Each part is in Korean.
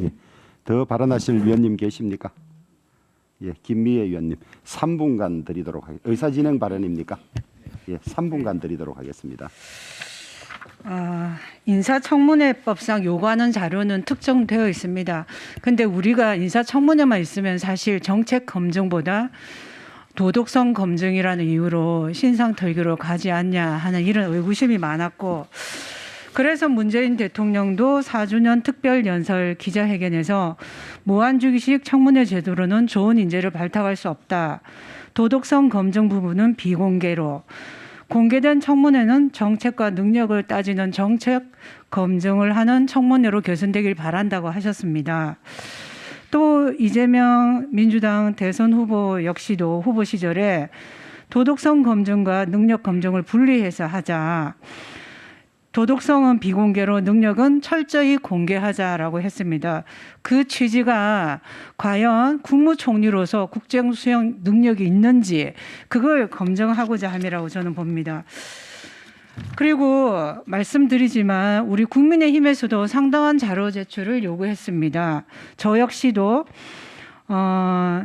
예. 더 발언하실 위원님 계십니까? 예, 김미애 위원님 3분간 드리도록 하겠습니다. 의사진행 발언입니까? 예, 3분간 드리도록 하겠습니다. 아, 인사청문회법상 요구하는 자료는 특정되어 있습니다. 근데 우리가 인사청문회만 있으면 사실 정책 검증보다 도덕성 검증이라는 이유로 신상 털기로 가지 않냐 하는 이런 의구심이 많았고 그래서 문재인 대통령도 4주년 특별 연설 기자회견에서 무한주기식 청문회 제도로는 좋은 인재를 발탁할 수 없다. 도덕성 검증 부분은 비공개로 공개된 청문회는 정책과 능력을 따지는 정책 검증을 하는 청문회로 개선되길 바란다고 하셨습니다. 또 이재명 민주당 대선 후보 역시도 후보 시절에 도덕성 검증과 능력 검증을 분리해서 하자. 도덕성은 비공개로 능력은 철저히 공개하자라고 했습니다. 그 취지가 과연 국무총리로서 국정 수행 능력이 있는지 그걸 검증하고자 함이라고 저는 봅니다. 그리고 말씀드리지만 우리 국민의힘에서도 상당한 자료 제출을 요구했습니다. 저 역시도 어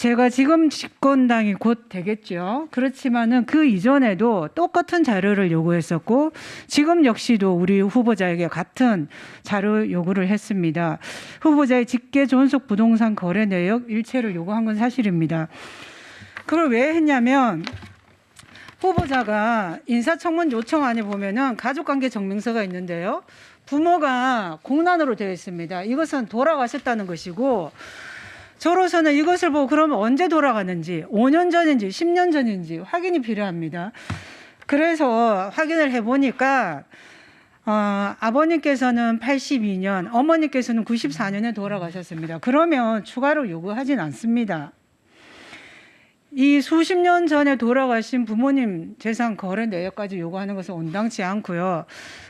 제가 지금 집권당이 곧 되겠죠. 그렇지만은 그 이전에도 똑같은 자료를 요구했었고 지금 역시도 우리 후보자에게 같은 자료 요구를 했습니다. 후보자의 직계 존속 부동산 거래 내역 일체를 요구한 건 사실입니다. 그걸 왜 했냐면 후보자가 인사청문 요청안에 보면은 가족관계 증명서가 있는데요. 부모가 공난으로 되어 있습니다. 이것은 돌아가셨다는 것이고 저로서는 이것을 보고 그러면 언제 돌아가는지 5년 전인지 10년 전인지 확인이 필요합니다. 그래서 확인을 해보니까 어, 아버님께서는 82년, 어머니께서는 94년에 돌아가셨습니다. 그러면 추가로 요구하진 않습니다. 이 수십 년 전에 돌아가신 부모님 재산 거래 내역까지 요구하는 것은 온당치 않고요.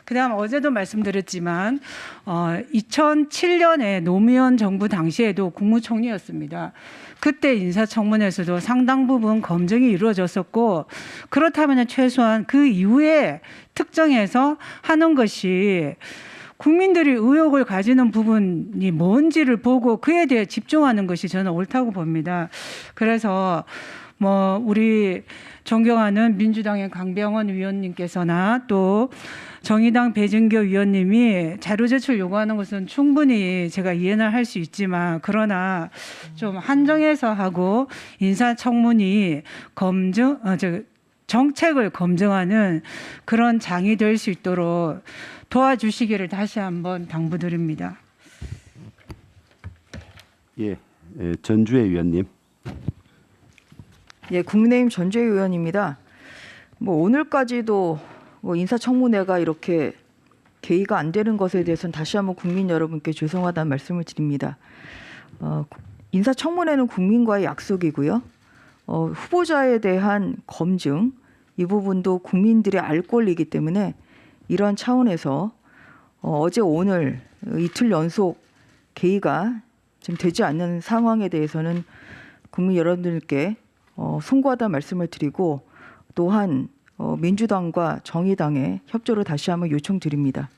그다음 어제도 말씀드렸지만 어, 2007년에 노무현 정부 당시에도 국무총리였습니다. 그때 인사청문회에서도 상당 부분 검증이 이루어졌었고 그렇다면 최소한 그 이후에 특정해서 하는 것이 국민들이 의혹을 가지는 부분이 뭔지를 보고 그에 대해 집중하는 것이 저는 옳다고 봅니다. 그래서 뭐 우리 존경하는 민주당의 강병원 위원님께서나 또 정의당 배진교 위원님이 자료 제출 요구하는 것은 충분히 제가 이해는 할 수 있지만 그러나 좀 한정해서 하고 인사청문이 검증 어, 저, 정책을 검증하는 그런 장이 될 수 있도록 도와주시기를 다시 한번 당부드립니다. 예, 예 전주혜 위원님. 예, 국민의힘 전주혜 의원입니다. 뭐 오늘까지도 뭐 인사청문회가 이렇게 개의가 안 되는 것에 대해서는 다시 한번 국민 여러분께 죄송하다는 말씀을 드립니다. 어, 인사청문회는 국민과의 약속이고요. 어, 후보자에 대한 검증 이 부분도 국민들의 알 권리이기 때문에 이러한 차원에서 어, 어제 오늘 이틀 연속 개의가 지금 되지 않는 상황에 대해서는 국민 여러분들께 어, 송구하다 말씀을 드리고 또한 어, 민주당과 정의당의 협조를 다시 한번 요청드립니다.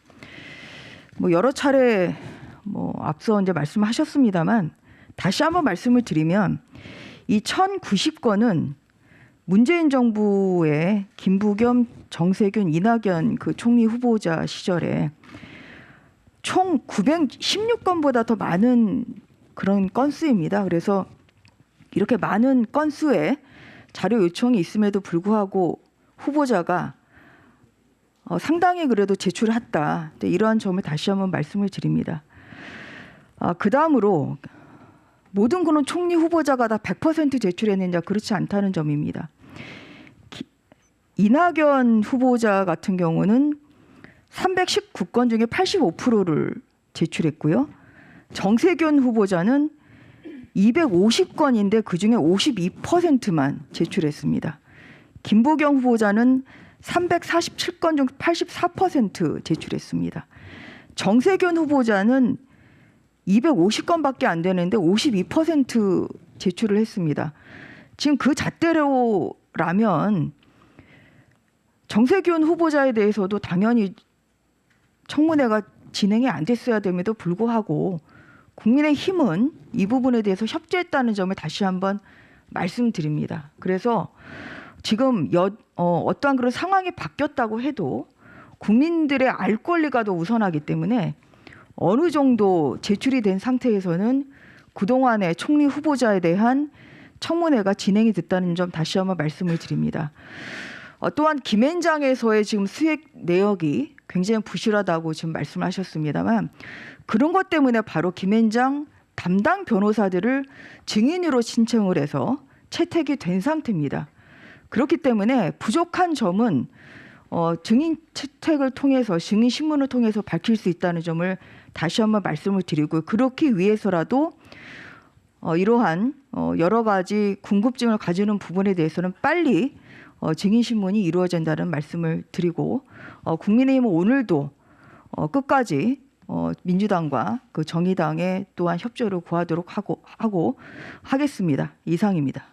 뭐 여러 차례 뭐 앞서 이제 말씀하셨습니다만 다시 한번 말씀을 드리면 이 1,090건은 문재인 정부의 김부겸, 정세균, 이낙연 그 총리 후보자 시절에 총 916건보다 더 많은 그런 건수입니다. 그래서 이렇게 많은 건수의 자료 요청이 있음에도 불구하고 후보자가 어, 상당히 그래도 제출했다. 네, 이러한 점을 다시 한번 말씀을 드립니다. 아, 그 다음으로 모든 그런 총리 후보자가 다 100% 제출했느냐 그렇지 않다는 점입니다. 기, 이낙연 후보자 같은 경우는 319건 중에 85%를 제출했고요. 정세균 후보자는 250건인데 그 중에 52%만 제출했습니다. 김부경 후보자는 347건 중 84% 제출했습니다. 정세균 후보자는 250건밖에 안 되는데 52% 제출을 했습니다. 지금 그 잣대로라면 정세균 후보자에 대해서도 당연히 청문회가 진행이 안 됐어야 됨에도 불구하고 국민의 힘은 이 부분에 대해서 협조했다는 점을 다시 한번 말씀드립니다. 그래서 지금 여, 어, 어떠한 그런 상황이 바뀌었다고 해도 국민들의 알 권리가 더 우선하기 때문에 어느 정도 제출이 된 상태에서는 그동안의 총리 후보자에 대한 청문회가 진행이 됐다는 점 다시 한번 말씀을 드립니다. 어, 또한 김앤장에서의 지금 수액 내역이 굉장히 부실하다고 지금 말씀하셨습니다만 그런 것 때문에 바로 김앤장 담당 변호사들을 증인으로 신청을 해서 채택이 된 상태입니다. 그렇기 때문에 부족한 점은 어, 증인 채택을 통해서 증인 신문을 통해서 밝힐 수 있다는 점을 다시 한번 말씀을 드리고 그렇기 위해서라도 어, 이러한 어, 여러 가지 궁금증을 가지는 부분에 대해서는 빨리 어, 증인 신문이 이루어진다는 말씀을 드리고 어, 국민의힘은 오늘도 어, 끝까지 어, 민주당과 그 정의당의 또한 협조를 구하도록 하고 하고 하겠습니다. 이상입니다.